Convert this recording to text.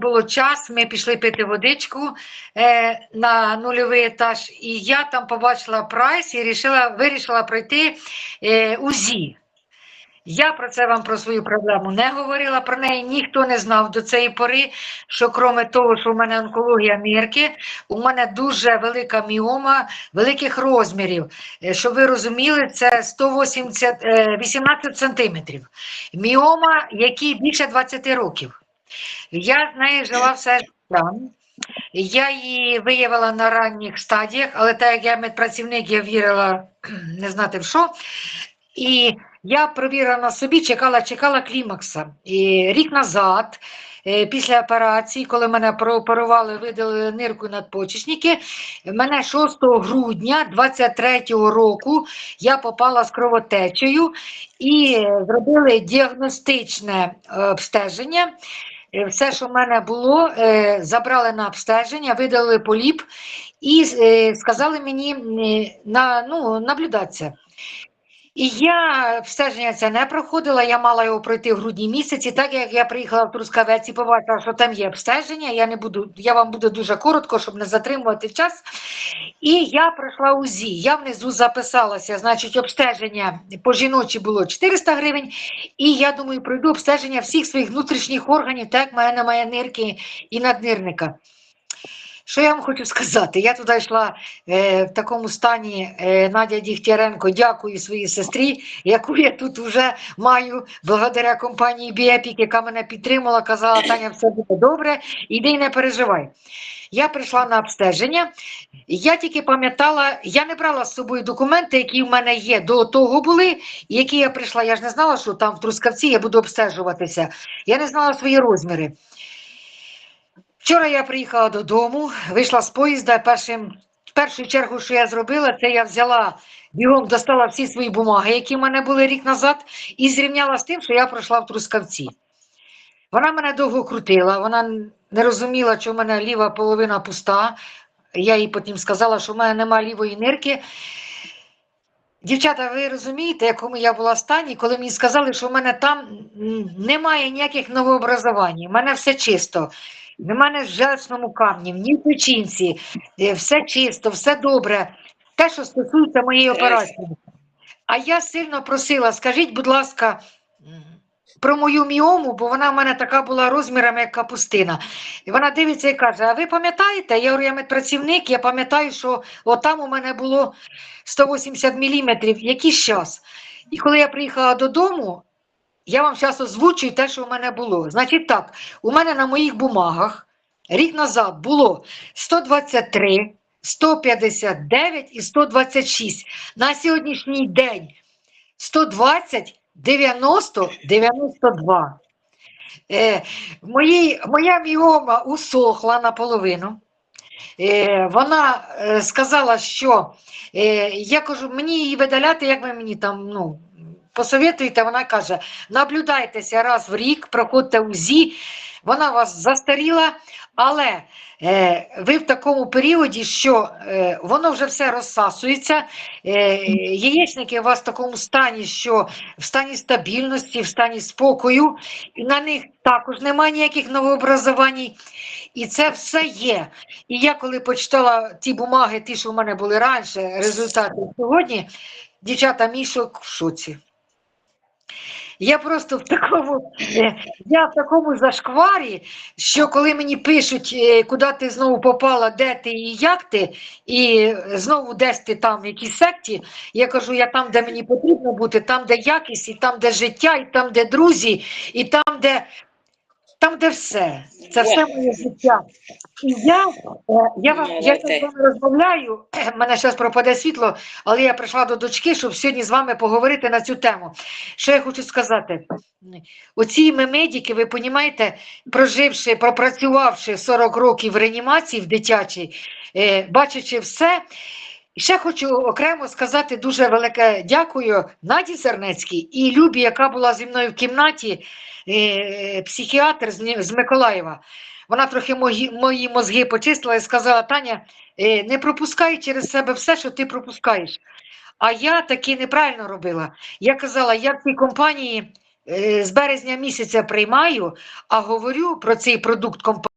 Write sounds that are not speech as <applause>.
було час, ми пішли пити водичку е, на нульовий етаж, і я там побачила прайс і рішила, вирішила пройти е, УЗІ. Я про це вам про свою проблему не говорила, про неї ніхто не знав до цієї пори, що крім того, що в мене онкологія нирки, у мене дуже велика міома великих розмірів. Е, Щоб ви розуміли, це 180, е, 18 сантиметрів. Міома, якій більше 20 років. Я з нею жила все життя. Я її виявила на ранніх стадіях, але так як я медпрацівник, я вірила не знати в що. І я провірила на собі, чекала, чекала клімакса. І рік назад, е, після операції, коли мене прооперували, видалили нирку надпочечники, мене 6 грудня 23-го року я попала з кровотечею і е, зробили діагностичне е, обстеження. Е, Все, що в мене було, е, забрали на обстеження, видали поліп і е, сказали мені на, ну, наблюдатися. І я обстеження це не проходила, я мала його пройти в грудні місяці. Так як я приїхала в Трускавець і побачила, що там є обстеження, я не буду, я вам буду дуже коротко, щоб не затримувати час. І я пройшла УЗІ. Я внизу записалася, значить, обстеження по жіночі було 400 гривень. І я думаю, пройду обстеження всіх своїх внутрішніх органів, так як в мене немає нирки і наднирника. Що я вам хочу сказати? Я туди йшла е, в такому стані е, Надя Дігтяренко, дякую своїй сестрі, яку я тут вже маю благодаря компанії Біепік, яка мене підтримала, казала, Таня, все буде добре, іди не переживай. Я прийшла на обстеження, я тільки пам'ятала, я не брала з собою документи, які в мене є, до того були, які я прийшла. Я ж не знала, що там в Трускавці я буду обстежуватися. Я не знала свої розміри. Вчора я приїхала додому, вийшла з поїзда. Першим, в першу чергу, що я зробила, це я взяла бігом, достала всі свої бумаги, які в мене були рік назад, і зрівняла з тим, що я пройшла в Трускавці. Вона мене довго крутила, вона не розуміла, що в мене ліва половина пуста. Я їй потім сказала, що в мене немає лівої нирки. Дівчата, ви розумієте, якому я була в стані, коли мені сказали, що в мене там немає ніяких новообразувань, в мене все чисто. В мене в желчному камні, в ній печінці, е, все чисто, все добре. Те, що стосується моєї операції. А я сильно просила, скажіть, будь ласка, про мою міому, бо вона в мене така була розміром, як капустина. І вона дивиться і каже: А ви пам'ятаєте? Я говорю, я медпрацівник, я пам'ятаю, що отам у мене було 180 міліметрів, якийсь час. І коли я приїхала додому, я вам зараз озвучую те, що в мене було. Значить так, у мене на моїх бумагах рік назад було 123, 159 і 126. На сьогоднішній день 120, 90, 92. Е, моїй, моя міома усохла наполовину. Е, вона е, сказала, що е, я кажу, мені її видаляти, як ви мені там ну, посоветуєте, вона каже, наблюдайтеся раз в рік, проходьте УЗІ, вона вас застаріла, але е, ви в такому періоді, що е, воно вже все розсасується, е, яєчники у вас в такому стані, що в стані стабільності, в стані спокою, і на них також немає ніяких новообразувань. І це все є. І я коли почитала ті бумаги, ті, що в мене були раніше, результати сьогодні, дівчата, мій шок в шоці. Я просто в такому, е, я в такому зашкварі, що коли мені пишуть, е, куди ти знову попала, де ти і як ти, і знову десь ти там в якійсь секті, я кажу, я там, де мені потрібно бути, там, де якість, і там, де життя, і там, де друзі, і там, де, там, де все. Це все моє життя. І я, е, я вам я з вами розмовляю, <clears throat> мене зараз пропаде світло, але я прийшла до дочки, щоб сьогодні з вами поговорити на цю тему. Що я хочу сказати? Оці ми медики, ви розумієте, проживши, пропрацювавши 40 років в реанімації в дитячій, е, бачачи все. І ще хочу окремо сказати дуже велике дякую Наді Сернецькій і Любі, яка була зі мною в кімнаті, е, психіатр з, Миколаєва. Вона трохи мої, мої мозги почистила і сказала: Таня, е, не пропускай через себе все, що ти пропускаєш. А я таки неправильно робила. Я казала, я в цій компанії е, з березня місяця приймаю, а говорю про цей продукт компонент